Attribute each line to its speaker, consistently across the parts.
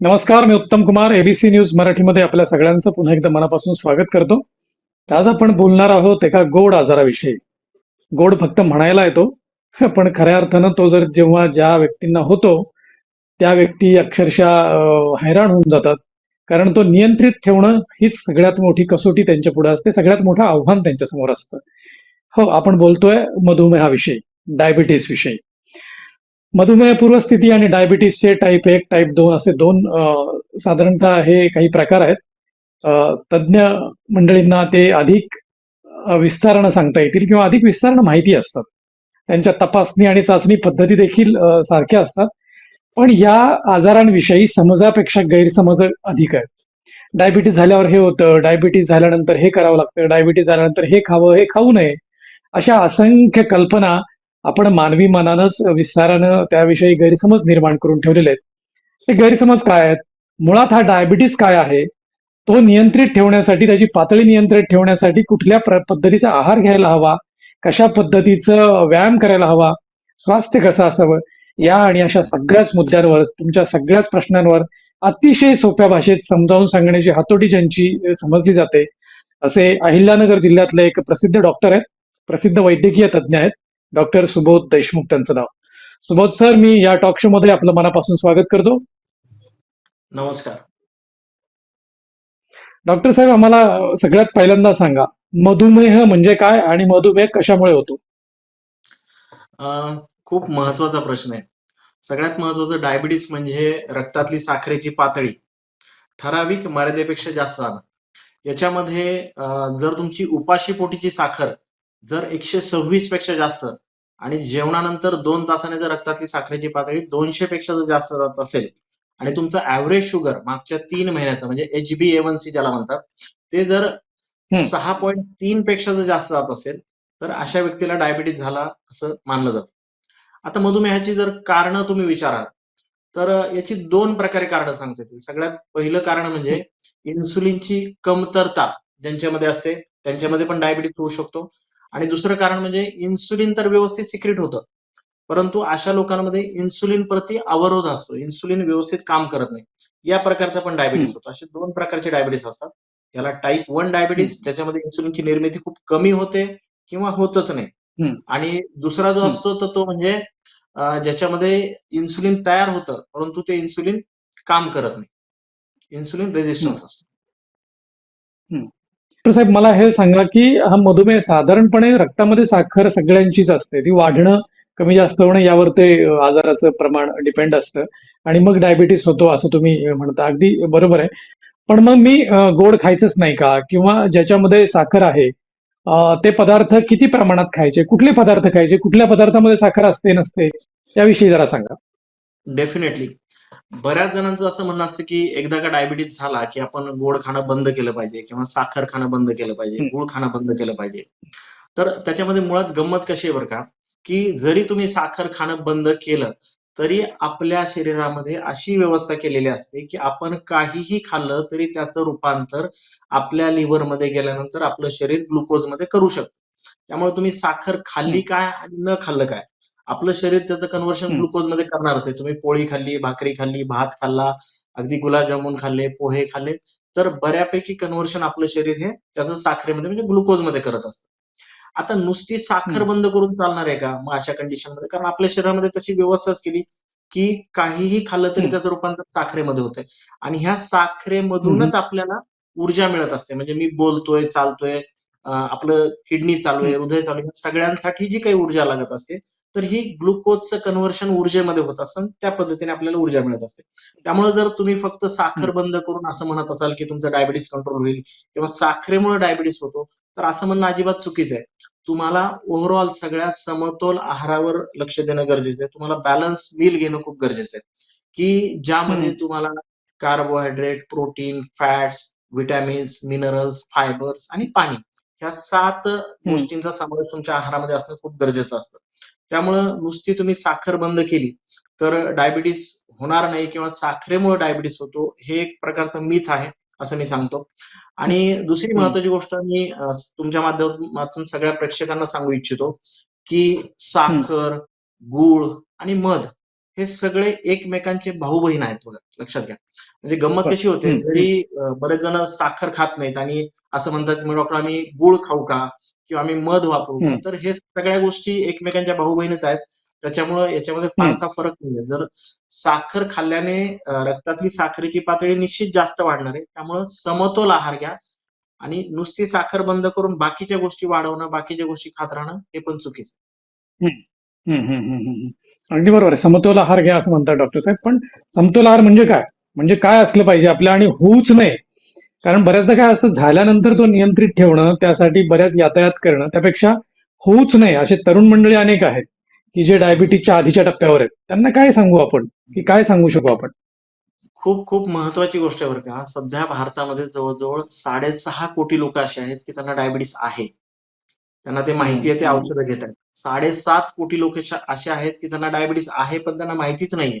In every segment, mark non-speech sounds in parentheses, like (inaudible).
Speaker 1: नमस्कार मी उत्तम Kumar ABC news मराठीमध्ये आपल्या सगळ्यांचं पुन्हा एकदा मनापासून स्वागत करतो. आज आपण बोलणार आहोत एका गोड आजाराविषयी. गोड फक्त म्हणायला येतो पण खऱ्या अर्थानं तो जर जेव्हा ज्या व्यक्तींना होतो त्या व्यक्ती अक्षरशः हैराण होऊन जातात. कारण तो नियंत्रित ठेवणं हीच सगळ्यात मोठी कसोटी त्यांच्या पुढे असते सगळ्यात मोठं आव्हान त्यांच्यासमोर असतं. हो आपण बोलतोय मधुमेहाविषयी डायबिटीस विषयी. मधुमेह पूर्वस्थिती आणि डायबिटीसचे टाईप एक टाईप दोन असे दोन साधारणतः हे काही प्रकार आहेत. तज्ज्ञ मंडळींना ते अधिक विस्तारणं सांगता येतील किंवा अधिक विस्तारण माहिती असतात. त्यांच्या तपासणी आणि चाचणी पद्धती देखील सारख्या असतात. पण या आजारांविषयी समजापेक्षा गैरसमज अधिक आहेत. डायबिटीस झाल्यावर हे होतं डायबिटीस झाल्यानंतर हे करावं लागतं डायबिटीस झाल्यानंतर हे खावं हे खाऊ नये अशा असंख्य कल्पना आपण मानवी मनानंच विस्तारानं त्याविषयी गैरसमज निर्माण करून ठेवलेले आहेत. हे गैरसमज काय आहेत? मुळात हा डायबिटीस काय आहे? तो नियंत्रित ठेवण्यासाठी त्याची पातळी नियंत्रित ठेवण्यासाठी कुठल्या पद्धतीचा आहार घ्यायला हवा? कशा पद्धतीचं व्यायाम करायला हवा? स्वास्थ्य कसं असावं? या आणि अशा सगळ्याच मुद्द्यांवर तुमच्या सगळ्याच प्रश्नांवर अतिशय सोप्या भाषेत समजावून सांगण्याची हातोटी ज्यांची समजली जाते असे अहिल्यानगर जिल्ह्यातले एक प्रसिद्ध डॉक्टर आहेत. प्रसिद्ध वैद्यकीय तज्ज्ञ आहेत. डॉक्टर सुबोध देशमुख त्यांचं नाव. सुबोध सर मी या टॉक शो मध्ये आपलं मनापासून स्वागत करतो.
Speaker 2: नमस्कार.
Speaker 1: डॉक्टर साहेब आम्हाला सगळ्यात पहिल्यांदा सांगा मधुमेह म्हणजे काय आणि मधुमेह कशामुळे होतो?
Speaker 2: खूप महत्त्वाचा प्रश्न आहे. सगळ्यात महत्वाचं डायबिटीस म्हणजे रक्तातली साखरेची पातळी. ठराविक मर्यादेपेक्षा जास्त जाणं याच्यामध्ये जर तुमची उपाशी पोटीची साखर जर एकशे सव्वीसपेक्षा जास्त आणि जेवणानंतर दोन तासाने जर रक्तातली साखरेची पातळी दोनशे पेक्षा जर जास्त जात असेल आणि तुमचं ऍव्हरेज शुगर मागच्या तीन महिन्याचं म्हणजे H B A one C ज्याला म्हणतात ते जर. सहा पॉईंट तीन पेक्षा जर जास्त जात असेल तर अशा व्यक्तीला डायबिटीस झाला असं मानलं जातं. आता मधुमेहाची जर कारण तुम्ही विचाराल तर याची दोन प्रकारे कारण सांगता येतील सगळ्यात पहिलं कारण म्हणजे इन्सुलिनची कमतरता ज्यांच्यामध्ये असते त्यांच्यामध्ये पण डायबिटीस होऊ शकतो. आणि दुसरं कारण म्हणजे इन्सुलिन तर व्यवस्थित सिक्रेट होतं. परंतु अशा लोकांमध्ये इन्सुलिन प्रति अवरोध असतो. इन्सुलिन व्यवस्थित काम करत नाही. या प्रकारचा पण डायबिटीस होतो. असे दोन प्रकारचे डायबिटीस असतात. याला टाईप वन डायबिटीस ज्याच्यामध्ये इन्सुलिनची निर्मिती खूप कमी होते किंवा होतच नाही. आणि दुसरा जो. असतो तर तो म्हणजे ज्याच्यामध्ये इन्सुलिन तयार होतं परंतु ते इन्सुलिन काम करत नाही. इन्सुलिन रेजिस्टन्स असतो.
Speaker 1: डॉक्टर साहेब मला हे सांगा की हा मधुमेह साधारणपणे रक्तामध्ये साखर सगळ्यांचीच असते. ती वाढणं कमी जास्त होणं यावर ते आजाराचं प्रमाण डिपेंड असतं. आणि मग डायबिटीस होतो असं तुम्ही म्हणता. अगदी बरोबर आहे. पण मग मी गोड खायचंच नाही का? किंवा ज्याच्यामध्ये साखर आहे ते पदार्थ किती प्रमाणात खायचे? कुठले पदार्थ खायचे? कुठल्या पदार्थामध्ये साखर असते नसते? त्याविषयी जरा सांगा.
Speaker 2: डेफिनेटली बऱ्याच जणांचं असं म्हणणं असतं की एकदा का डायबिटीस झाला की आपण गोड खाणं बंद केलं पाहिजे किंवा साखर खाणं बंद केलं पाहिजे. गुळ खाणं बंद केलं पाहिजे. तर त्याच्यामध्ये मुळात गंमत कशी आहे बरं का की जरी तुम्ही साखर खाणं बंद केलं तरी आपल्या शरीरामध्ये अशी व्यवस्था केलेली असते की आपण काहीही खाल्लं तरी त्याचं रूपांतर आपल्या लिव्हरमध्ये गेल्यानंतर आपलं शरीर ग्लुकोजमध्ये करू शकतं. त्यामुळे तुम्ही साखर खाल्ली काय आणि न खाल्लं काय? आपलं शरीर त्याचं कन्व्हर्शन
Speaker 1: हम्म.
Speaker 2: ग्लुकोजमध्ये करणारच आहे तुम्ही पोळी खाल्ली भाकरी खाल्ली भात खाल्ला अगदी गुलाबजामुन खाल्ले पोहे खाल्ले तर बऱ्यापैकी कन्व्हर्शन आपलं शरीर हे त्याचं साखरेमध्ये म्हणजे ग्लुकोजमध्ये करत असतं आता नुसती साखर. बंद करून चालणार आहे का मग अशा कंडिशनमध्ये कारण आपल्या शरीरामध्ये तशी व्यवस्थाच केली की काहीही खाल्लं तरी. त्याचं रूपांतर साखरेमध्ये होतंय आणि ह्या साखरेमधूनच आपल्याला ऊर्जा मिळत असते म्हणजे मी बोलतोय चालतोय आपलं किडनी चालू आहे हृदय चालू आहे सगळ्यांसाठी जी काही ऊर्जा लागत असते तर ही ग्लुकोजचं कन्व्हर्शन ऊर्जेमध्ये होत असतं त्या पद्धतीने आपल्याला ऊर्जा मिळत असते. त्यामुळे जर तुम्ही फक्त साखर बंद करून असं म्हणत असाल की तुमचं डायबिटीस कंट्रोल होईल किंवा साखरेमुळे डायबिटीस होतो तर असं म्हणणं अजिबात चुकीचं आहे. तुम्हाला ओव्हरऑल सगळ्या समतोल आहारावर लक्ष देणं गरजेचं आहे. तुम्हाला बॅलन्स मील घेणं खूप गरजेचं आहे. की ज्यामध्ये. तुम्हाला carbohydrate protein fats vitamins minerals fibres आणि पाणी ह्या सात गोष्टींचा समावेश तुमच्या आहारामध्ये असणं खूप गरजेचं असतं. त्यामुळं नुसती तुम्ही साखर बंद केली तर डायबिटीस होणार नाही किंवा साखरेमुळे डायबिटीस होतो हे एक प्रकारचं मिथ आहे असं मी सांगतो. आणि दुसरी. महत्वाची गोष्ट मी तुमच्या माध्यमातून सगळ्या प्रेक्षकांना सांगू इच्छितो की साखर गुळ आणि मध हे सगळे एकमेकांचे भाऊ बहीण आहेत बघा लक्षात घ्या. म्हणजे गंमत. कशी होते अ, बरेच जण साखर खात नाहीत आणि असं म्हणतात की डॉक्टर आम्ही गुळ खाऊ का? किंवा आम्ही मध वापरू का. तर हे सगळ्या गोष्टी एकमेकांच्या भाऊ बहीणच आहेत. त्याच्यामुळे याच्यामध्ये फारसा फरक नाहीये. जर साखर खाल्ल्याने रक्तातली साखरेची पातळी निश्चित जास्त वाढणार आहे. त्यामुळे समतोल आहार घ्या आणि नुसती साखर बंद करून बाकीच्या गोष्टी वाढवणं बाकीच्या गोष्टी खात राहणं हे पण चुकीचं
Speaker 1: हम्म, हम्म, हम्म, हम्म, अगदी बरोबर आहे. समतोल आहार घ्या असं म्हणतात डॉक्टर साहेब. पण समतोल आहार म्हणजे काय? म्हणजे काय असलं पाहिजे आपल्या आणि होऊच नये. कारण बऱ्याचदा काय असं झाल्यानंतर तो नियंत्रित ठेवणं त्यासाठी बऱ्याच यातायात करणं त्यापेक्षा होऊच नये. असे तरुण मंडळी अनेक आहेत की जे डायबिटीजच्या आधीच्या टप्प्यावर आहेत. त्यांना काय सांगू आपण? की काय सांगू शकू आपण?
Speaker 2: खूप खूप महत्वाची गोष्ट आहे बरं का. सध्या भारतामध्ये जवळजवळ साडेसहा कोटी लोक असे आहेत की त्यांना डायबिटीस आहे. त्यांना ते माहिती आहे ते औषधं घेत आहेत. साडेसात कोटी लोक असे आहेत की त्यांना डायबिटीस आहे पण त्यांना माहितीच नाहीये.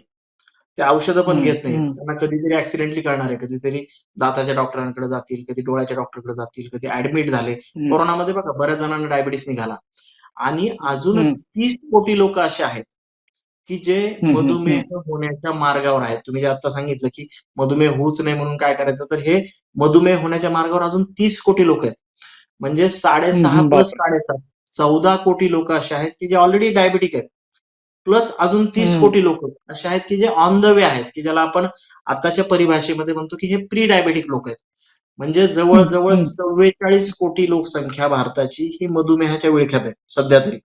Speaker 2: ते औषधं पण घेत नाहीत.
Speaker 1: हम्म.
Speaker 2: त्यांना कधीतरी ऍक्सिडेंटली कळणार आहे. कधीतरी दाताच्या डॉक्टरांकडे जातील कधी डोळ्याच्या डॉक्टरकडे जातील कधी ऍडमिट झाले. कोरोनामध्ये बघा बऱ्याच जणांना डायबिटीस निघाला. आणि अजून. तीस कोटी लोक असे आहेत की जे मधुमेह होण्याच्या मार्गावर आहेत. तुम्ही जे आता सांगितलं की मधुमेह होऊच नये म्हणून काय करायचं तर हे मधुमेह होण्याच्या मार्गावर अजून तीस कोटी लोक आहेत. म्हणजे साडेसहा प्लस. साडेसात. चौदा कोटी लोक असे आहेत की जे ऑलरेडी डायबिटिक आहेत. प्लस अजून तीस. कोटी लोक असे आहेत की जे ऑन द वे आहेत की ज्याला आपण आताच्या परिभाषेमध्ये म्हणतो की हे प्री डायबेटिक लोक आहेत. म्हणजे जवळजवळ. चव्वेचाळीस कोटी लोकसंख्या भारताची ही मधुमेहाच्या विळख्यात आहे सध्या तरी.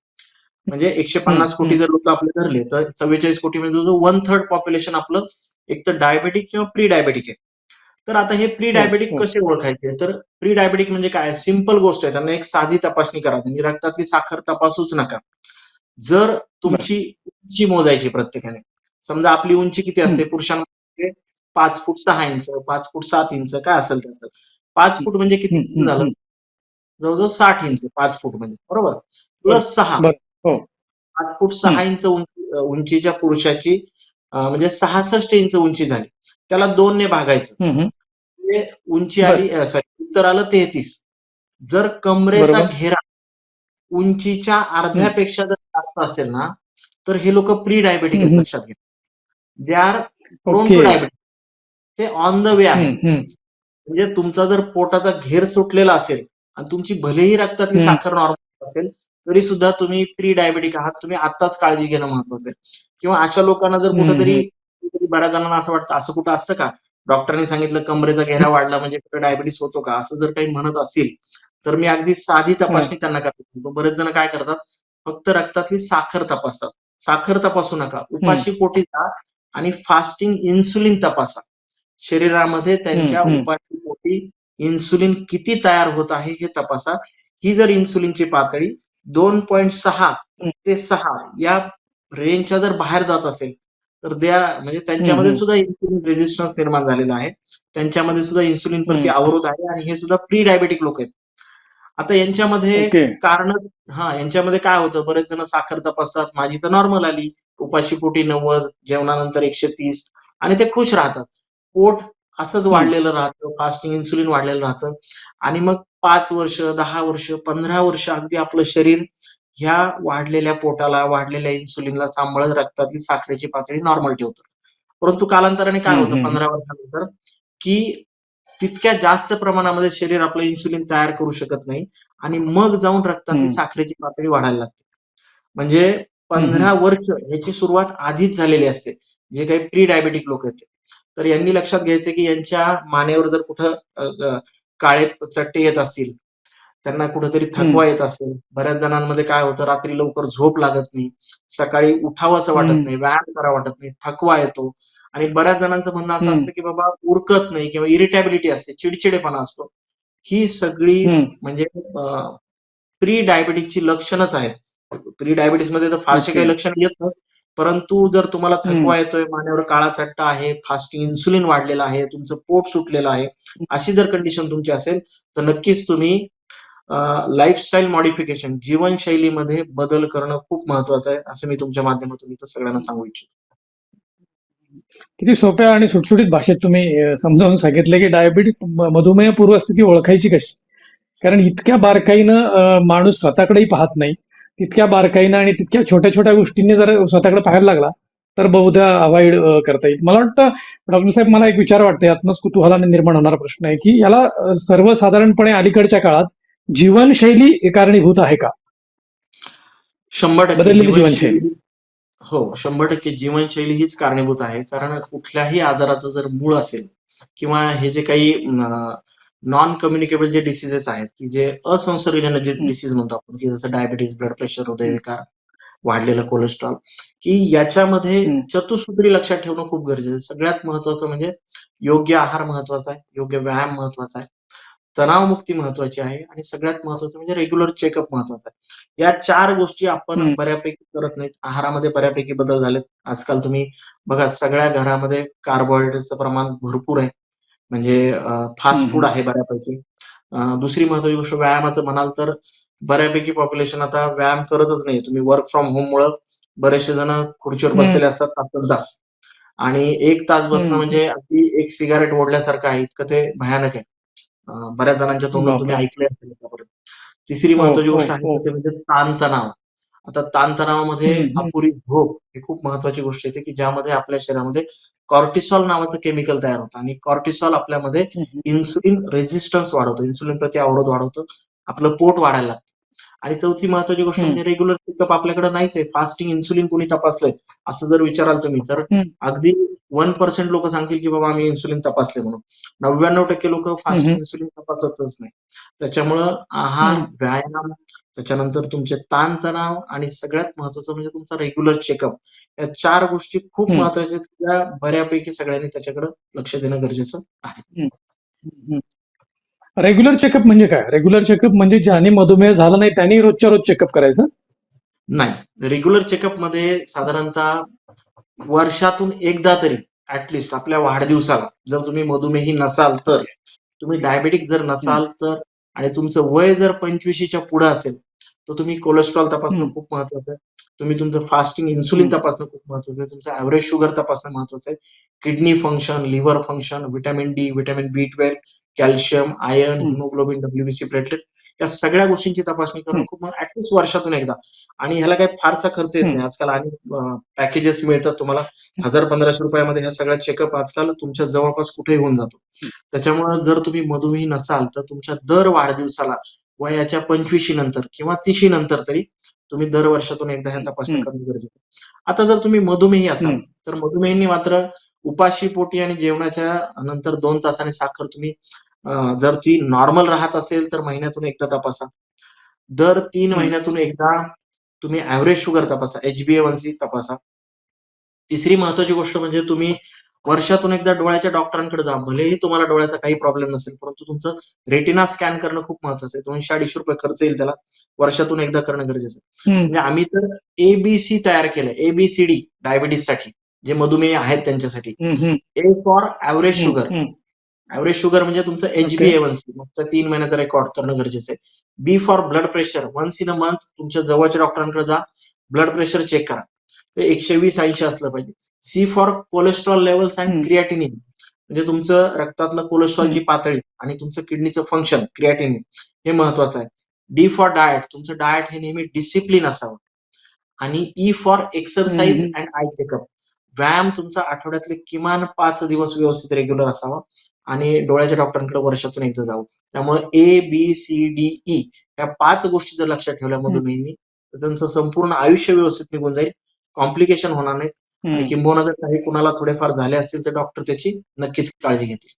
Speaker 2: म्हणजे एकशे पन्नास कोटी जर लोक आपले धरले तर चव्वेचाळीस कोटी म्हणजे वन थर्ड पॉप्युलेशन आपलं एक तर डायबेटिक किंवा प्री डायबेटिक आहे. तर आता हे प्री
Speaker 1: हो,
Speaker 2: डायबेटिक
Speaker 1: हो.
Speaker 2: कसे ओळखायचे? तर प्री डायबेटिक म्हणजे काय? सिंपल गोष्ट आहे. त्यांना एक साधी तपासणी करा. त्यांनी रक्तातली साखर तपासूच नका. जर तुमची उंची मोजायची प्रत्येकाने समजा आपली उंची किती असते? पुरुषांमध्ये पाच फूट सहा इंच पाच फूट सात इंच काय असेल त्याचं? पाच फूट म्हणजे किती झालं. जवळजवळ साठ इंच पाच फूट म्हणजे. बरोबर? प्लस सहा.
Speaker 1: हो.
Speaker 2: पाच फूट सहा इंच उंची उंचीच्या पुरुषाची म्हणजे सहासष्ट इंच उंची झाली त्याला दोन ने भागायचं. म्हणजे उंची आली सॉरी उत्तर आलं तेहतीस जर कमरेचा. घेरा उंचीच्या अर्ध्यापेक्षा जर जास्त असेल ना तर हे लोक प्री डायबेटिक. लक्षात घ्या they are prone to diabetic ते ऑन द वे आहे. म्हणजे तुमचा जर पोटाचा घेर सुटलेला असेल आणि तुमची भलेही रक्तातली. साखर नॉर्मल असेल तरी सुद्धा तुम्ही प्री डायबेटिक आहात. तुम्ही आताच काळजी घेणं महत्वाचं आहे. किंवा अशा लोकांना जर कुठेतरी बऱ्याच जणांना असं वाटतं असं कुठं असतं का? डॉक्टरांनी सांगितलं कमरेचा घेरा वाढला म्हणजे कुठे डायबिटीस होतो का? असं जर काही म्हणत असेल तर मी अगदी साधी तपासणी त्यांना सांगतो. बरेच जण काय करतात? फक्त रक्तातली साखर तपासतात. साखर तपासू नका. उपाशी पोटी जा आणि फास्टिंग इन्सुलिन तपासा. शरीरामध्ये त्यांच्या. उपाशी पोटी इन्सुलिन किती तयार होत आहे हे तपासा. ही जर इन्सुलिनची पातळी दोन पॉईंट सहा. ते सहा या रेंजच्या जर बाहेर जात असेल तर त्या म्हणजे त्यांच्यामध्ये. सुद्धा इन्सुलिन रेजिस्टन्स निर्माण झालेला आहे. त्यांच्यामध्ये सुद्धा इन्सुलिन प्रति. अवरोध आहे आणि हे सुद्धा प्री डायबेटिक लोक आहेत. आता यांच्यामध्ये कारण हा यांच्यामध्ये काय होतं? बरेच जण साखर तपासतात. माझी तर नॉर्मल आली. उपाशी पोटी नव्वद जेवणानंतर एकशे तीस आणि ते खुश राहतात. पोट असंच वाढलेलं राहतं फास्टिंग इन्सुलिन वाढलेलं राहतं आणि मग पाच वर्ष दहा वर्ष पंधरा वर्ष अगदी आपलं शरीर ह्या वाढलेल्या पोटाला वाढलेल्या इन्सुलिनला सांभाळत रक्तातली साखरेची पातळी नॉर्मल ठेवतं परंतु कालांतराने काय होतं. पंधरा वर्षानंतर की तितक्या जास्त प्रमाणामध्ये शरीर आपलं इन्सुलिन तयार करू शकत नाही आणि मग जाऊन रक्तातली. साखरेची पातळी वाढायला लागते म्हणजे पंधरा वर्ष ह्याची सुरुवात आधीच झालेली असते जे काही प्री डायबेटिक लोक आहेत. तर यांनी लक्षात घ्यायचं की यांच्या मानेवर जर कुठं काळे चट्टे येत असतील त्यांना कुठेतरी थकवा येत असेल बऱ्याच जणांमध्ये काय होतं रात्री लवकर झोप लागत नाही सकाळी उठावं असं वाटत. नाही व्यायाम करा वाटत नाही थकवा येतो आणि बऱ्याच जणांचं म्हणणं असं. असतं की बाबा उरकत नाही किंवा इरिटॅबिलिटी असते चिडचिडेपणा असतो ही सगळी. म्हणजे प्री डायबेटिकची लक्षणच आहेत प्री डायबिटीसमध्ये तर फारसे. काही लक्षण येत नाही परंतु जर तुम्हाला. थकवा येतोय मानेवर काळा चट्टा आहे फास्टिंग इन्सुलिन वाढलेलं आहे तुमचं पोट सुटलेलं आहे अशी जर कंडिशन तुमची असेल तर नक्कीच तुम्ही लाईफस्टाईल मॉडिफिकेशन जीवनशैलीमध्ये बदल करणं खूप महत्वाचं आहे असं मी तुमच्या माध्यमातून इथं सगळ्यांना सांगू इच्छितो.
Speaker 1: किती सोप्या आणि सुटसुटीत भाषेत तुम्ही समजावून सांगितलं की डायबिटीस मधुमेह पूर्वस्थिती ओळखायची कशी? कारण इतक्या बारकाईनं माणूस स्वतःकडेही पाहत नाही. तितक्या बारकाईनं आणि तितक्या छोट्या छोट्या गोष्टींनी जर स्वतःकडे पाहायला लागला तर बहुधा अवॉइड करता येईल. मला वाटतं डॉक्टर साहेब मला एक विचार वाटतं यातनंच कुतूहलाने निर्माण होणारा प्रश्न आहे की याला सर्वसाधारणपणे अलीकडच्या काळात जीवनशैली कारणीभूत आहे का?
Speaker 2: शंभर टक्के जीवनशैली. हो शंभर टक्के जीवनशैली हीच कारणीभूत आहे. कारण कुठल्याही आजाराचं जर मूळ असेल किंवा हे जे काही नॉन कम्युनिकेबल जे डिसिजेस आहेत की जे असंसर्गजन्य जे. डिसीज म्हणतो आपण की जसं डायबिटीज ब्लड प्रेशर हृदयविकार वाढलेलं कोलेस्ट्रॉल की याच्यामध्ये. चतुसूत्री लक्षात ठेवणं खूप गरजेचं आहे सगळ्यात महत्वाचं म्हणजे योग्य आहार महत्त्वाचा आहे योग्य व्यायाम महत्त्वाचा आहे तणावमुक्ती महत्वाची आहे आणि सगळ्यात महत्वाचं म्हणजे रेग्युलर चेकअप महत्त्वाचा आहे या चार गोष्टी आपण. बऱ्यापैकी करत नाहीत आहारामध्ये बऱ्यापैकी बदल झालेत आजकाल तुम्ही बघा सगळ्या घरामध्ये कार्बोहायड्रेटचं प्रमाण भरपूर आहे म्हणजे फास्ट फूड. आहे बऱ्यापैकी दुसरी महत्वाची गोष्ट व्यायामाचं म्हणाल तर बऱ्यापैकी पॉप्युलेशन आता व्यायाम करतच नाही तुम्ही वर्क फ्रॉम होम मुळे बरेचसे जण खुर्चीवर. बसलेले असतात तासन तास आणि एक तास बसणं. म्हणजे अगदी एक सिगारेट ओढल्यासारखं आहे इतकं ते भयानक आहे बऱ्याच जणांच्या तोंडून तुम्ही. ऐकले असेल तिसरी
Speaker 1: हो,
Speaker 2: महत्वाची
Speaker 1: हो,
Speaker 2: गोष्ट आहे
Speaker 1: हो.
Speaker 2: ते म्हणजे ताणतणाव आता ताणतणावामध्ये. अपुरी झोप ही खूप महत्वाची गोष्ट येते की ज्यामध्ये आपल्या शरीरामध्ये कॉर्टिसॉल नावाचं केमिकल तयार होतं आणि कॉर्टिसॉल आपल्यामध्ये. इन्सुलिन रेझिस्टन्स वाढवतं इन्सुलिन प्रति अवरोध वाढवतं आपलं पोट वाढायला लागतं आणि चौथी महत्वाची गोष्ट. म्हणजे रेग्युलर चेकअप आपल्याकडे नाहीच आहे फास्टिंग इन्सुलिन कोणी तपासलंय असं जर विचाराल तुम्ही तर. अगदी वन पर्सेंट लोक सांगतील की बाबा आम्ही इन्सुलिन तपासले म्हणून नव्याण्णव टक्के लोक फास्टिंग. इन्सुलिन तपासतच नाही त्याच्यामुळं आहार. व्यायाम त्याच्यानंतर तुमचे ताणतणाव आणि सगळ्यात महत्वाचं म्हणजे तुमचा रेग्युलर चेकअप या चार गोष्टी खूप. महत्त्वाच्या आहेत. त्या बऱ्यापैकी सगळ्यांनी त्याच्याकडे लक्ष देणं गरजेचं आहे.
Speaker 1: रेग्युलर चेकअप म्हणजे काय? रेग्युलर चेकअप म्हणजे ज्याने मधुमेह झाला नाही त्यांनी रोजच्या रोज चेकअप करायचं?
Speaker 2: नाही. रेग्युलर चेकअपमध्ये साधारणतः वर्षातून एकदा तरी ऍटलिस्ट आपल्या वाढदिवसाला जर तुम्ही मधुमेही नसाल तर तुम्ही डायबेटिक जर नसाल तर आणि तुमचं वय जर पंचवीशीच्या पुढे असेल तर तुम्ही कोलेस्ट्रॉल तपासणं. खूप महत्वाचं आहे तुम्ही तुमचं फास्टिंग इन्सुलिन. तपासणं खूप महत्वाचं आहे तुमचं ॲव्हरेज शुगर तपासणं महत्वाचं आहे kidney function liver function vitamin D vitamin B twelve calcium iron. Haemoglobin WBC platelet या सगळ्या गोष्टींची तपासणी करणं
Speaker 1: हं.
Speaker 2: खूप ऍटलिस्ट वर्षातून एकदा आणि ह्याला काही फारसा खर्च येत. नाही आजकाल आणि पॅकेजेस मिळतात तुम्हाला हजार पंधराशे रुपयामध्ये ह्या सगळ्या चेकअप आजकाल तुमच्या जवळपास कुठेही होऊन जातो त्याच्यामुळे जर तुम्ही मधुमेही नसाल तर तुमच्या दर वाढदिवसाला वयाच्या पंचवीशी नंतर किंवा तिशी नंतर तरी तुम्ही दर वर्षातून एकदा ह्या तपासण्या
Speaker 1: हं.
Speaker 2: करणं गरजेचं. आता जर तुम्ही मधुमेही असाल. तर मधुमेहींनी मात्र उपाशी पोटी आणि जेवणाच्या नंतर दोन तासाने साखर तुम्ही जर ती नॉर्मल राहत असेल तर महिन्यातून एकदा तपासा. दर तीन. महिन्यातून एकदा तुम्ही ॲव्हरेज शुगर तपासा एचबीएवनसी तपासा. तिसरी महत्वाची गोष्ट म्हणजे तुम्ही वर्षातून एकदा डोळ्याच्या डॉक्टरांकडे जा. भलेही तुम्हाला डोळ्याचा काही प्रॉब्लेम नसेल परंतु तुमचं रेटिना स्कॅन करणं खूप महत्वाचं आहे. दोनशे अडीचशे रुपये खर्च येईल त्याला. वर्षातून एकदा करणं गरजेचं आहे. म्हणजे आम्ही तर एबीसी तयार केलंय. एबीसीडी डायबिटीससाठी. जे मधुमेह आहेत त्यांच्यासाठी. ए फॉर ॲव्हरेज
Speaker 1: हं.
Speaker 2: शुगर ॲव्हरेज शुगर म्हणजे तुमचं H B A one C मागच्या तीन महिन्याचा रेकॉर्ड करणं गरजेचं आहे. B for blood pressure once in a month तुमच्या जवळच्या डॉक्टरांकडे जा ब्लड प्रेशर चेक करा. ते एकशे वीस ऐंशी असलं पाहिजे. C for cholesterol levels and. Creatinine म्हणजे तुमचं रक्तातलं कोलेस्ट्रॉलची पातळी आणि तुमचं किडनीचं फंक्शन क्रिएटिनिन हे महत्वाचं आहे. डी फॉर डाएट तुमचं डाएट हे नेहमी डिसिप्लिन असावं. आणि E for exercise. And eye checkup व्यायाम तुमचा आठवड्यातले किमान पाच दिवस व्यवस्थित रेग्युलर असावा. आणि डोळ्याच्या डॉक्टरांकडे वर्षातून एकदा जाऊ. त्यामुळे A B C D E या पाच गोष्टी जर लक्षात ठेवल्या मधुमेहींनी तर त्यांचं संपूर्ण आयुष्य व्यवस्थित निघून जाईल. कॉम्प्लिकेशन होणार नाहीत. आणि. किंबहुना जर काही कुणाला थोडेफार झाले असतील तर डॉक्टर त्याची नक्कीच काळजी घेतील.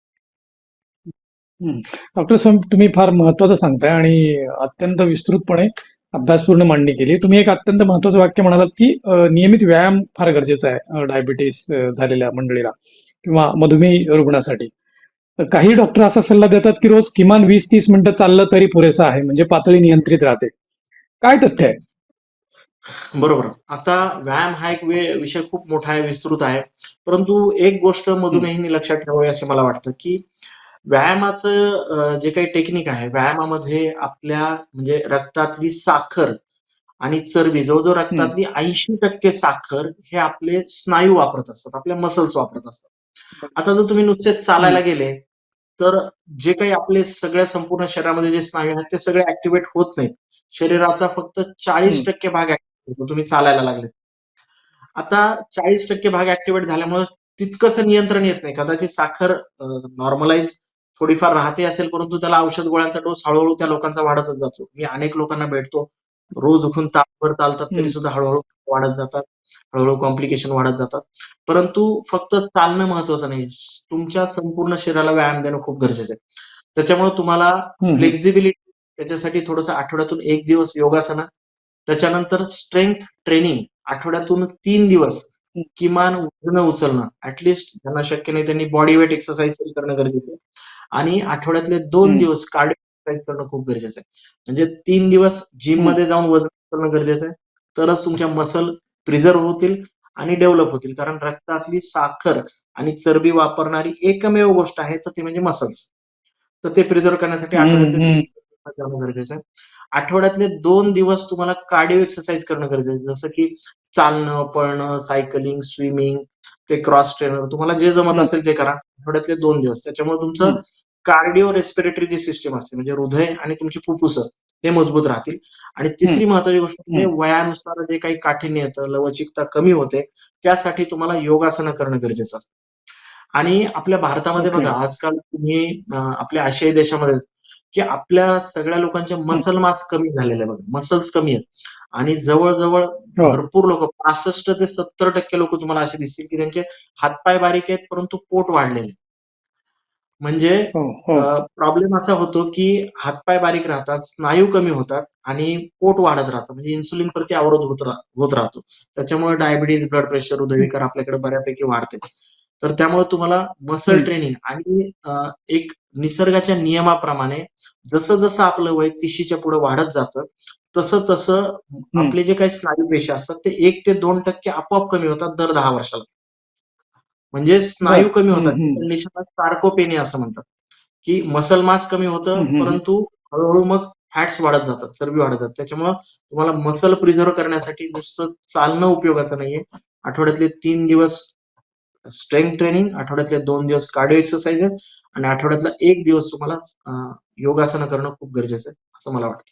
Speaker 1: डॉक्टर साहेब तुम्ही फार महत्वाचं सांगताय आणि अत्यंत विस्तृतपणे अभ्यासपूर्ण मांडणी केली. तुम्ही एक अत्यंत महत्वाचं वाक्य म्हणालात की नियमित व्यायाम फार गरजेचा आहे डायबिटीस झालेल्या मंडळीला किंवा मधुमेही रुग्णासाठी. तर काही डॉक्टर असा सल्ला देतात की रोज किमान वीस तीस मिनिटं चाललं तरी पुरेसं आहे म्हणजे पातळी नियंत्रित राहते. काय तथ्य आहे?
Speaker 2: बरोबर. आता व्यायाम हा एक वे- विषय खूप मोठा आहे विस्तृत आहे. परंतु एक गोष्ट मधुमेहींनी लक्षात ठेवावी असे मला वाटतं की व्यायामाचं जे काही टेक्निक आहे व्यायामामध्ये आपल्या म्हणजे रक्तातली साखर आणि चरबी जवळजवळ रक्तातली ऐंशी टक्के साखर हे आपले स्नायू वापरत असतात आपले मसल्स वापरत असतात. आता जर तुम्ही नुसते चालायला गेले तर जे काही आपले सगळ्या संपूर्ण शरीरामध्ये जे स्नायू आहेत ते सगळे ऍक्टिव्हेट होत नाहीत. शरीराचा फक्त चाळीस. टक्के भाग ऍक्टिव्हेट होतो. तुम्ही चालायला लागले. आता चाळीस टक्के भाग ऍक्टिव्हेट झाल्यामुळे तितकंसं नियंत्रण येत नाही. कदाचित साखर नॉर्मलाइज थोडीफार राहते असेल परंतु त्याला औषध गोळ्यांचा डोस हळूहळू त्या लोकांचा वाढतच जातो. मी अनेक लोकांना भेटतो. रोज उठून तासभर चालतात तरी. सुद्धा हळूहळू वाढत जातात. हळूहळू कॉम्प्लिकेशन वाढत जातात परंतु फक्त चालणं महत्वाचं नाही तुमच्या संपूर्ण शरीराला व्यायाम देणं खूप गरजेचं आहे त्याच्यामुळे तुम्हाला. फ्लेक्झिबिलिटी त्याच्यासाठी थोडस आठवड्यातून एक दिवस योगासनं त्याच्यानंतर स्ट्रेंथ ट्रेनिंग आठवड्यातून तीन दिवस. किमान वजन उचलणं ऍटलिस्ट ज्यांना शक्य नाही त्यांनी बॉडी वेट एक्सरसाइज करणं गरजेचं आहे आणि आठवड्यातले दोन. दिवस कार्डिओ एक्सरसाइज करणं खूप गरजेचं आहे म्हणजे तीन दिवस जिम. मध्ये जाऊन वजन उचलणं गरजेचं आहे तरच तुमच्या मसल प्रिझर्व होतील आणि डेव्हलप होतील. कारण रक्तातली साखर आणि चरबी वापरणारी एकमेव गोष्ट आहे तर ती म्हणजे मसल्स तर ते प्रिझर्व करण्यासाठी करणं गरजेचं आहे. आठवड्यातले दोन दिवस तुम्हाला कार्डिओ एक्सरसाइज करणं गरजेचं आहे. जसं की चालणं पळणं सायकलिंग स्विमिंग ते क्रॉस ट्रेनर तुम्हाला जे जमत. असेल ते करा. आठवड्यातले दोन दिवस. त्याच्यामुळे तुमचं. कार्डिओ रेस्पिरेटरी जी सिस्टीम असते. म्हणजे हृदय आणि तुमची फुफ्फुस. हे मजबूत राहतील आणि तिसरी महत्वाची गोष्ट म्हणजे वयानुसार जे काही काठीण्य येतं लवचिकता कमी होते त्यासाठी तुम्हाला योगासनं करणं गरजेचं असतं आणि आपल्या भारतामध्ये. बघा आजकाल तुम्ही आपल्या आशियाई देशामध्ये की आपल्या सगळ्या लोकांचे मसल मास कमी झालेले बघा मसल्स कमी आहेत आणि जवळजवळ
Speaker 1: हो.
Speaker 2: भरपूर लोक पासष्ट ते सत्तर टक्के लोक तुम्हाला असे दिसतील की त्यांचे हातपाय बारीक आहेत परंतु पोट वाढलेले. म्हणजे
Speaker 1: हो हो.
Speaker 2: प्रॉब्लेम असा होतो की हातपाय बारीक राहतात स्नायू कमी होतात आणि पोट वाढत राहतं. म्हणजे इन्सुलिन प्रति अवरोध होत रा- होत राहतो. त्याच्यामुळे डायबिटीज ब्लड प्रेशर हृदयविकार आपल्याकडे बऱ्यापैकी वाढते. तर त्यामुळे तुम्हाला मसल
Speaker 1: हम्म.
Speaker 2: ट्रेनिंग आणि अं, एक निसर्गाच्या नियमाप्रमाणे जसं जसं आपलं वय तिशीच्या पुढे वाढत जातं तसं तसं आपले जे काही स्नायू पेशी असतात ते एक ते दोन टक्के आपोआप कमी होतात दर दहा वर्षाला. म्हणजे स्नायू
Speaker 1: बरं.
Speaker 2: कमी होतात. कंडिशनला सार्कोपेनिया असं म्हणतात की मसल मास कमी होतं. परंतु हळूहळू मग फॅट्स वाढत जातात चरबी वाढत जातात त्याच्यामुळं तुम्हाला मसल प्रिझर्व करण्यासाठी नुसतं चालणं उपयोगाचं नाहीये आठवड्यातले तीन दिवस स्ट्रेंथ ट्रेनिंग आठवड्यातले दोन दिवस कार्डिओ एक्सरसाइजेस आणि आठवड्यातला एक दिवस तुम्हाला योगासनं करणं खूप गरजेचं आहे असं मला वाटतं.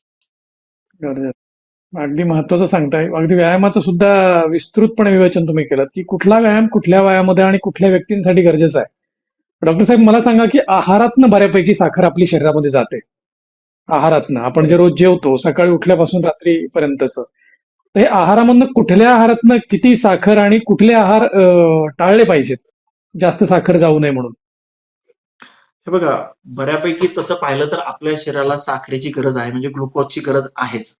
Speaker 1: अगदी महत्वाचं सांगताय. अगदी व्यायामाचं सुद्धा विस्तृतपणे विवेचन तुम्ही केलं. की कुठला व्यायाम कुठल्या वयामध्ये आणि कुठल्या व्यक्तींसाठी गरजेचा आहे? डॉक्टर साहेब मला सांगा की आहारातनं बऱ्यापैकी साखर आपली शरीरामध्ये जाते. आहारातनं. आपण जे रोज जेवतो सकाळी उठल्यापासून रात्रीपर्यंतच. तर हे आहारामधनं कुठल्या आहारातनं किती साखर आणि कुठले आहार टाळले पाहिजेत? जास्त साखर जाऊ नये म्हणून.
Speaker 2: हे बघा बऱ्यापैकी तसं पाहिलं तर आपल्या शरीराला साखरेची गरज आहे म्हणजे ग्लुकोजची गरज आहेच.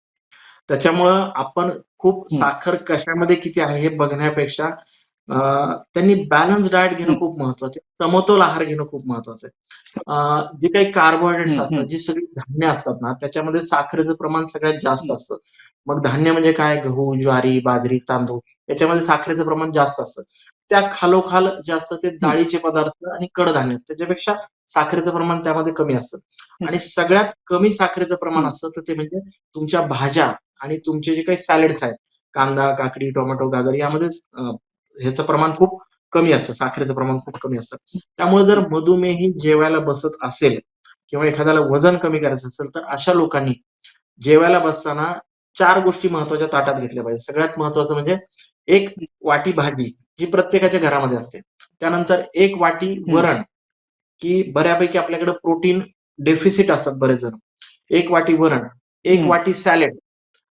Speaker 2: त्याच्यामुळं आपण खूप. साखर कशामध्ये किती आहे हे बघण्यापेक्षा त्यांनी बॅलन्स डाएट घेणं. खूप महत्वाचं आहे. समतोल आहार घेणं खूप महत्वाचं आहे. जे काही कार्बोहायड्रेट्स असतात. जी सगळी धान्य असतात ना त्याच्यामध्ये साखरेचं प्रमाण सगळ्यात जास्त असतं. मग धान्य म्हणजे काय? गहू ज्वारी बाजरी तांदूळ याच्यामध्ये साखरेचं प्रमाण जास्त असतं. त्या खालोखाल जे असतं ते डाळीचे पदार्थ आणि कडधान्य त्याच्यापेक्षा साखरेचं प्रमाण त्यामध्ये कमी असतं. आणि सगळ्यात कमी साखरेचं प्रमाण. असतं तर ते म्हणजे तुमच्या भाज्या आणि तुमचे जे काही सॅलड्स आहेत कांदा काकडी टोमॅटो गाजर यामध्ये ह्याचं प्रमाण खूप कमी असतं. साखरेचं प्रमाण खूप कमी असतं. त्यामुळे जर मधुमेही जेवायला बसत असेल किंवा एखाद्याला वजन कमी करायचं असेल तर अशा लोकांनी जेवायला बसताना चार गोष्टी महत्त्वाच्या ताटात घेतल्या पाहिजे. सगळ्यात महत्वाचं म्हणजे एक वाटी भाजी जी प्रत्येकाच्या घरामध्ये असते. त्यानंतर एक वाटी वरण की बऱ्यापैकी आपल्याकडे प्रोटीन डेफिसिट असतात बरेच जण एक वाटी वरण एक. वाटी सॅलेड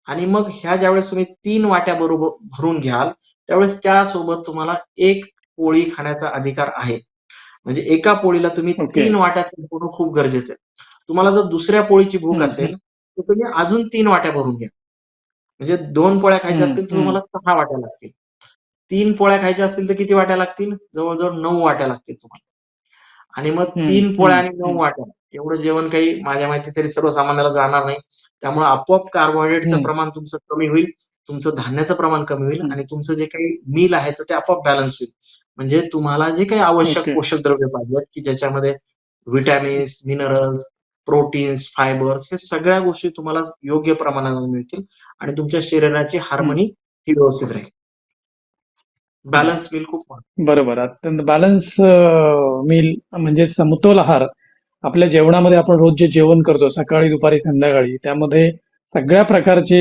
Speaker 2: आणि मग ह्या ज्यावेळेस तुम्ही तीन वाट्या बरोबर भरून घ्याल त्यावेळेस त्यासोबत तुम्हाला एक पोळी खाण्याचा अधिकार आहे म्हणजे एका पोळीला तुम्ही
Speaker 1: ओके.
Speaker 2: तीन वाट्या संपवणं खूप गरजेचं आहे तुम्हाला जर दुसऱ्या पोळीची भूक. असेल तर तुम्ही अजून तीन वाट्या भरून घ्या म्हणजे दोन पोळ्या खायच्या. असतील तर तुम्हाला सहा वाट्या लागतील तीन पोळ्या खायच्या असतील तर किती वाट्या लागतील जवळजवळ नऊ वाट्या लागतील तुम्हाला आणि मग. तीन पोळ्या आणि. नऊ वाट्या एवढं जेवण काही माझ्या माहिती तरी सर्वसामान्याला जाणार नाही त्यामुळे आपोआप कार्बोहायड्रेटचं. प्रमाण तुमचं कमी होईल तुमचं धान्याचं प्रमाण कमी होईल. आणि तुमचं जे काही मील आहे तर ते आपोआप बॅलन्स होईल म्हणजे तुम्हाला जे काही आवश्यक. पोषक द्रव्य पाहिजेत की ज्याच्यामध्ये विटॅमिन्स मिनरल्स प्रोटीन्स फायबर्स हे सगळ्या गोष्टी तुम्हाला योग्य प्रमाणात मिळतील आणि तुमच्या शरीराची हार्मनी ही व्यवस्थित राहील बॅलन्स मिल खूप
Speaker 1: बरोबर. अत्यंत बॅलन्स मील म्हणजे समतोल आहार. आपल्या जेवणामध्ये आपण रोज जे जेवण करतो सकाळी दुपारी संध्याकाळी त्यामध्ये सगळ्या प्रकारचे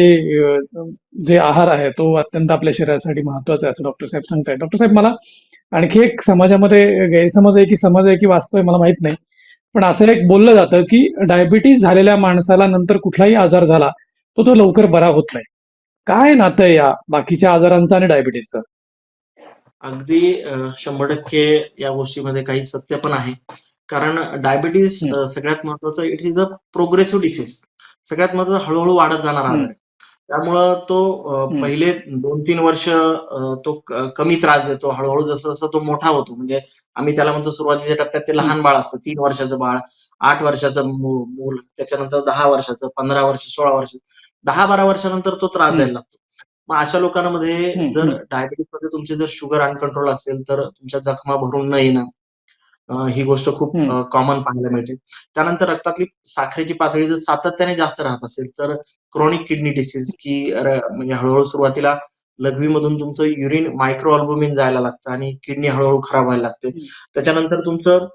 Speaker 1: जे आहार आहे तो अत्यंत आपल्या शरीरासाठी महत्त्वाचा आहे असं डॉक्टर साहेब सांगतायत. डॉक्टर साहेब मला आणखी एक समाजामध्ये गैरसमज आहे की समज आहे की वास्तव आहे मला माहीत नाही. पण असं एक बोललं जातं की डायबिटीज झालेल्या माणसाला नंतर कुठलाही आजार झाला तो तो लवकर बरा होत नाही. काय नातं या बाकीच्या आजारांचं आणि डायबिटीजचं
Speaker 2: अगदी शंभर टक्के या गोष्टीमध्ये काही सत्य पण आहे कारण डायबिटीस. सगळ्यात महत्वाचं it is a progressive disease सगळ्यात महत्वाचं हळूहळू वाढत जाणारा. आजार आहे त्यामुळं तो. पहिले दोन तीन वर्ष तो कमी त्रास देतो हळूहळू जसं जसं तो मोठा होतो म्हणजे आम्ही त्याला म्हणतो सुरुवातीच्या टप्प्यात ते लहान बाळ असतं तीन वर्षाचं बाळ आठ वर्षाचं मूल त्याच्यानंतर दहा वर्षाचं पंधरा वर्ष सोळा वर्ष दहा बारा वर्षानंतर तो त्रास. द्यायला लागतो मग अशा लोकांमध्ये जर. डायबिटीसमध्ये तुमची जर शुगर अनकंट्रोल असेल तर तुमच्या जखमा भरून न येणं ही गोष्ट खूप. कॉमन पाहायला मिळते त्यानंतर रक्तातली साखरेची पातळी जर सातत्याने जास्त राहत असेल तर क्रोनिक किडनी डिसीज की म्हणजे हळूहळू सुरुवातीला लघवीमधून तुमचं युरिन मायक्रो अल्बुमिन जायला लागतं आणि किडनी हळूहळू खराब व्हायला लागते. त्याच्यानंतर तुमचं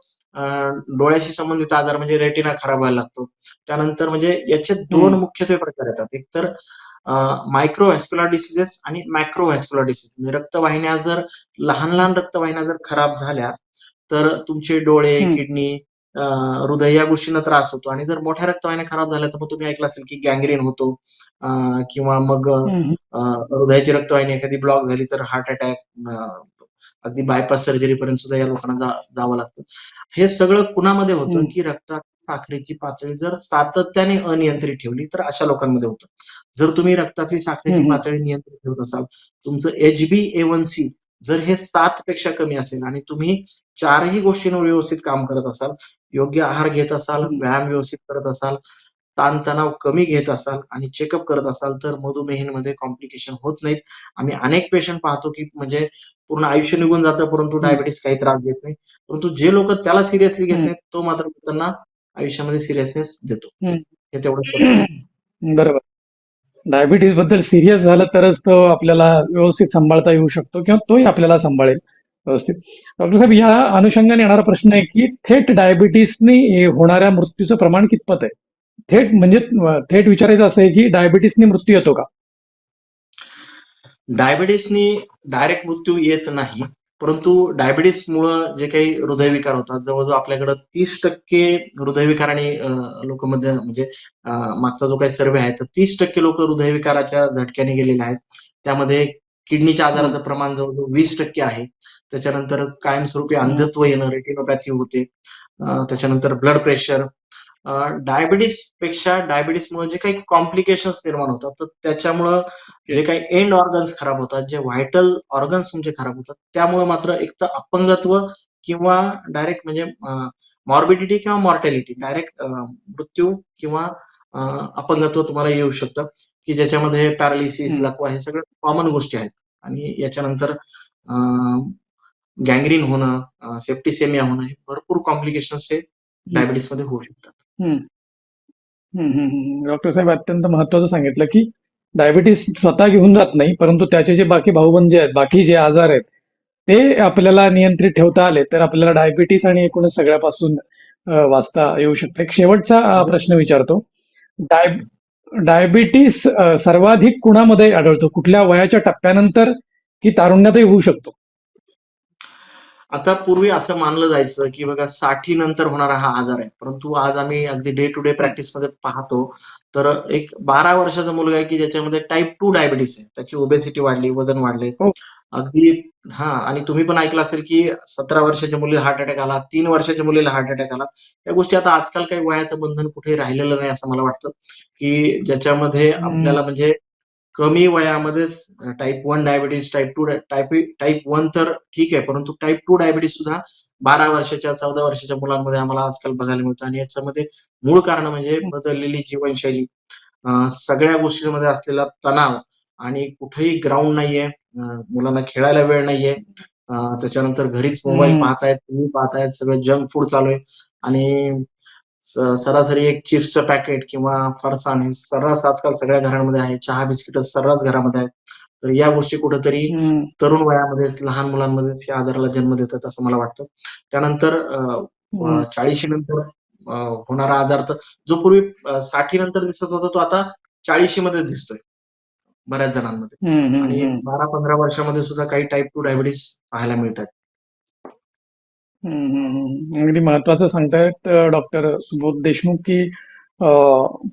Speaker 2: डोळ्याशी संबंधित आजार म्हणजे रेटिना खराब व्हायला लागतो त्यानंतर म्हणजे याचे दोन. मुख्यत्वे प्रकार येतात एक तर मायक्रो व्हॅस्क्युलर डिसिजेस आणि मॅक्रो व्हॅस्क्युलर डिसीज म्हणजे रक्तवाहिन्या जर लहान लहान रक्तवाहिन्या जर खराब झाल्या तर तुमचे डोळे. किडनी हृदय या गोष्टींना त्रास होतो. आणि जर मोठ्या रक्तवाहिन्या खराब झाल्या तर मग तुम्ही ऐकलं असेल की गँग्रीन होतो किंवा मग हृदयाची रक्तवाहिनी एखादी ब्लॉक झाली तर हार्ट अटॅक अगदी बायपास सर्जरी पर्यंत सुद्धा या लोकांना जावं लागतं. हे सगळं कुणामध्ये होतं. की रक्तात साखरेची पातळी जर सातत्याने अनियंत्रित ठेवली तर अशा लोकांमध्ये होतं. जर तुम्ही रक्तातली साखरेची. पातळी नियंत्रित ठेवत असाल तुमचं H B A one C जर हे सात पेक्षा कमी असेल आणि तुम्ही चारही गोष्टींवर व्यवस्थित काम करत असाल योग्य आहार घेत असाल. व्यायाम व्यवस्थित करत असाल ताणतणाव कमी घेत असाल आणि चेकअप करत असाल तर मधुमेहीमध्ये कॉम्प्लिकेशन होत नाहीत आम्ही अनेक पेशंट पाहतो की म्हणजे पूर्ण आयुष्य निघून जातं परंतु. डायबिटीस काही त्रास देत नाही परंतु जे लोक त्याला सिरियसली घेत. नाहीत तो मात्र त्यांना आयुष्यामध्ये सिरियसनेस देतो
Speaker 1: हं.
Speaker 2: तेवढं.
Speaker 1: बरोबर डायबिटीजबद्दल सिरियस झालं तरच तो आपल्याला व्यवस्थित सांभाळता येऊ शकतो किंवा तोही आपल्याला सांभाळेल व्यवस्थित. डॉक्टर साहेब या अनुषंगाने येणारा प्रश्न आहे की थेट डायबिटीसने होणाऱ्या मृत्यूचं प्रमाण कितपत आहे? थेट म्हणजे थेट विचारायचं असं आहे की डायबिटीसने मृत्यू येतो का?
Speaker 2: डायबिटीसनी डायरेक्ट मृत्यू येत नाही. परंतु डायबिटीसमुळं जे काही हृदयविकार होतात जवळजवळ आपल्याकडं तीस टक्के हृदयविकाराने लोक मध्ये म्हणजे मागचा जो काही सर्वे आहे तर तीस टक्के लोक हृदयविकाराच्या झटक्याने गेलेले आहेत. त्यामध्ये किडनीच्या आजाराचं प्रमाण जवळजवळ वीस टक्के आहे. त्याच्यानंतर कायमस्वरूपी अंधत्व येणं रेटिनोपॅथी होते. त्याच्यानंतर ब्लड प्रेशर डायबिटीसपेक्षा डायबिटीसमुळे जे काही कॉम्प्लिकेशन्स निर्माण होतात तर त्याच्यामुळं जे काही एंड ऑर्गन्स खराब होतात जे व्हायटल ऑर्गन्स तुमचे खराब होतात त्यामुळे मात्र एक तर अपंगत्व किंवा डायरेक्ट म्हणजे मॉर्बिडिटी किंवा मॉर्टॅलिटी डायरेक्ट मृत्यू किंवा अपंगत्व तुम्हाला येऊ शकतं की ज्याच्यामध्ये पॅरालिसिस. लकवा हे सगळं कॉमन गोष्टी आहेत. आणि याच्यानंतर गँग्रीन होणं सेप्टिसेमिया होणं हे भरपूर कॉम्प्लिकेशन्स हे डायबिटीसमध्ये होऊ शकतात.
Speaker 1: हम्म. हम्म, हम्म, हम्म. डॉक्टर साहेब अत्यंत महत्वाचं सांगितलं की डायबिटीस स्वतः घेऊन जात नाही परंतु त्याचे जे बाकी भाऊबंद जे आहेत बाकी जे आजार आहेत ते आपल्याला नियंत्रित ठेवता आले तर आपल्याला डायबिटीस आणि एकूणच सगळ्यापासून अं, वाचता येऊ शकतं. एक शेवटचा अं, प्रश्न विचारतो. डाय डायबिटीस अं, सर्वाधिक कुणामध्ये आढळतो? कुठल्या वयाच्या टप्प्यानंतर की तारुण्यातही होऊ शकतो?
Speaker 2: आता पूर्वी असं मानलं जायचं की बघा साठी नंतर होणारा हा आजार आहे परंतु आज आम्ही अगदी डे टू डे प्रॅक्टिसमध्ये पाहतो तर एक बारा वर्षाचा मुलगा आहे की ज्याच्यामध्ये टाईप टू डायबिटीस आहे त्याची ओबेसिटी वाढली वजन वाढले
Speaker 1: हो.
Speaker 2: अगदी हा आणि तुम्ही पण ऐकलं असेल की सतरा वर्षाच्या मुलीला हार्ट अटॅक आला तीन वर्षाच्या मुलीला हार्ट अटॅक आला या गोष्टी आता आजकाल काही वयाचं बंधन कुठे राहिलेलं नाही असं मला वाटतं की ज्याच्यामध्ये. आपल्याला म्हणजे कमी वयामध्येच type one diabetes type two type type one तर ठीक आहे परंतु टाईप टू डायबिटीस सुद्धा बारा वर्षाच्या चौदा वर्षाच्या मुलांमध्ये आम्हाला आजकाल बघायला मिळतं. आणि याच्यामध्ये मूळ कारण म्हणजे बदललेली जीवनशैली. सगळ्या गोष्टींमध्ये असलेला तणाव आणि कुठेही ग्राउंड नाहीये मुलांना खेळायला वेळ नाहीये. त्याच्यानंतर घरीच मोबाईल. पाहतायत टीव्ही पाहतायत सगळं जंक फूड चालू आहे. आणि सरासरी एक चिप्सचं पॅकेट किंवा फरसाण हे सर्रास आजकाल सगळ्या घरांमध्ये आहे चहा बिस्किट सर्रास घरामध्ये आहेत तर या गोष्टी कुठेतरी. तरुण वयामध्येच लहान मुलांमध्येच या आजाराला जन्म देतात असं मला वाटतं त्यानंतर. चाळीशी नंतर होणारा आजार तर जो पूर्वी साठी नंतर दिसत होता तो आता चाळीशी मध्ये दिसतोय बऱ्याच जणांमध्ये आणि. बारा पंधरा वर्षामध्ये सुद्धा काही टाईप टू डायबिटीस पाहायला मिळतात
Speaker 1: हम्म, हम्म, हम्म. अगदी महत्वाचं सांगतायत डॉक्टर सुबोध देशमुख की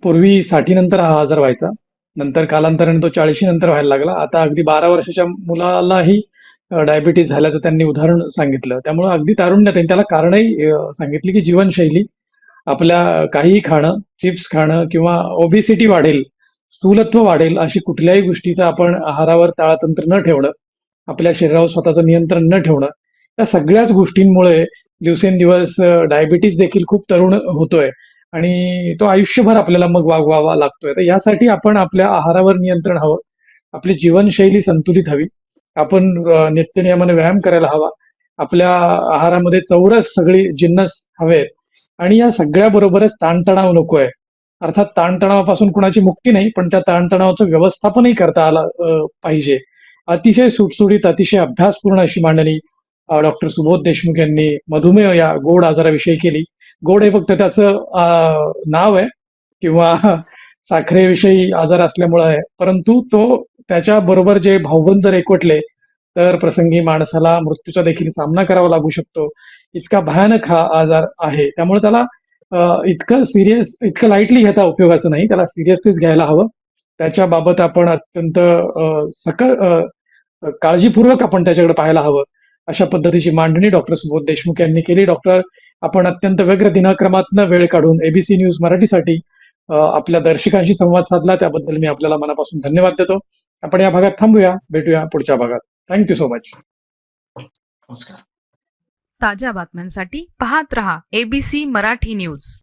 Speaker 1: पूर्वी साठी नंतर हा आजार व्हायचा. नंतर कालांतराने तो चाळीशी नंतर व्हायला लागला. आता अगदी बारा वर्षाच्या मुलालाही डायबिटीज झाल्याचं त्यांनी उदाहरण सांगितलं. त्यामुळे अगदी तारुण्यात त्यांनी त्याला कारणही अं, सांगितली की जीवनशैली आपल्या काहीही खाणं चिप्स खाणं किंवा ओबेसिटी वाढेल स्थूलत्व वाढेल अशी कुठल्याही गोष्टीचा आपण आहारावर ताळतंत्र न ठेवणं आपल्या शरीरावर स्वतःचं नियंत्रण न ठेवणं या सगळ्याच गोष्टींमुळे दिवसेंदिवस डायबिटीज देखील खूप तरुण होतोय आणि तो आयुष्यभर आपल्याला मग वागवावा लागतोय. तर यासाठी आपण आपल्या आहारावर नियंत्रण हवं. आपली जीवनशैली संतुलित हवी. आपण नित्यनियमाने व्यायाम करायला हवा. आपल्या आहारामध्ये चौरस सगळी जिन्नस हवेत. आणि या सगळ्या बरोबरच ताणतणाव नकोय अर्थात ताणतणावापासून कुणाची मुक्ती नाही पण त्या ताणतणावाचं व्यवस्थापनही करता आलं पाहिजे. अतिशय सुटसुटीत अतिशय अभ्यासपूर्ण अशी मांडणी डॉक्टर सुबोध देशमुख यांनी मधुमेह या गोड आजाराविषयी केली. गोड हे फक्त त्याचं नाव आहे किंवा (laughs) साखरेविषयी आजार असल्यामुळे आहे. परंतु तो त्याच्या बरोबर जे भाऊबंद जर एकवटले तर प्रसंगी माणसाला मृत्यूचा देखील सामना करावा लागू शकतो. इतका भयानक हा आजार आहे. त्यामुळे त्याला इतकं सिरियस इतकं लाईटली घेता उपयोगाचं नाही. त्याला सिरियसलीच घ्यायला हवं. त्याच्या बाबत आपण अत्यंत अ, सकल काळजीपूर्वक आपण त्याच्याकडे पाहायला हवं. अशा पद्धतीची मांडणी डॉक्टर सुबोध देशमुख यांनी केली. डॉक्टर आपण अत्यंत व्यग्र दिनक्रमातनं वेळ काढून एबीसी न्यूज मराठीसाठी आपल्या दर्शकांशी संवाद साधला. त्याबद्दल मी आपल्याला मनापासून धन्यवाद देतो. आपण या भागात थांबूया. भेटूया पुढच्या भागात. थँक्यू सो मच
Speaker 2: नमस्कार.
Speaker 3: ताज्या बातम्यांसाठी पाहत रहा एबीसी मराठी न्यूज